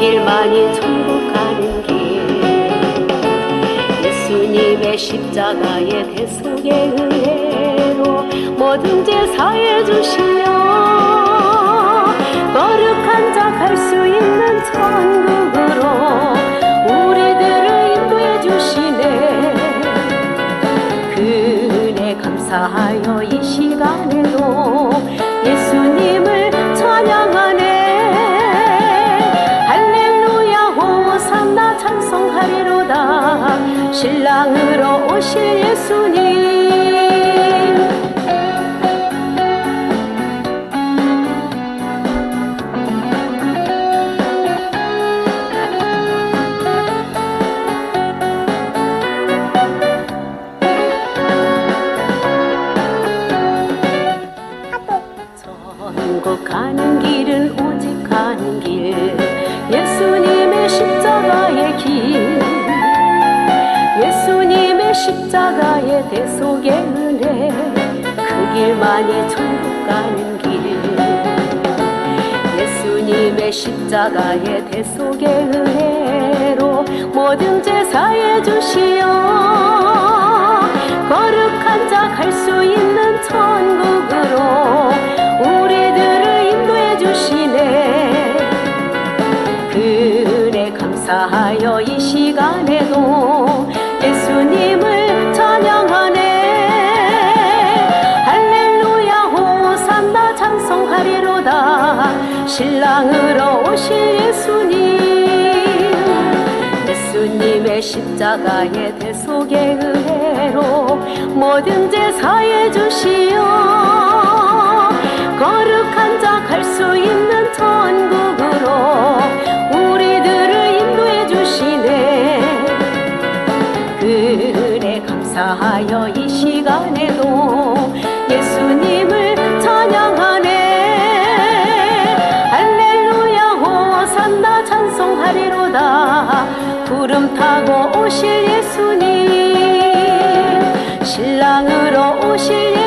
길만이 천국 가는 길. 예수님의 십자가의 대속의 은혜로 모든 죄 사해 주시며 거룩한 자 갈 수 있는 천국으로 우리들을 인도해 주시네. 그 은혜 감사하여 이 시간에도 신랑으로 오실 예수님. 천국 가는 길은 오직 가는 길 십자가의 대속의 은혜 그 길만이 천국 가는 길. 예수님의 십자가의 대속의 은혜로 모든 죄 사해 주시어 거룩한 자 갈 수 있는 천국으로 우리들을 인도해 주시네. 그 은혜 감사하여 이 시간에도 신랑으로 오실 예수님. 예수님의 십자가의 대속의 은혜로 모든 죄 사해 주시어 거룩한 자 갈 수 있는 천국으로 우리들을 인도해 주시네. 그 은혜 감사하여 이 시간에도 신랑으로 오실 예수님. 신랑으로 오실 예수님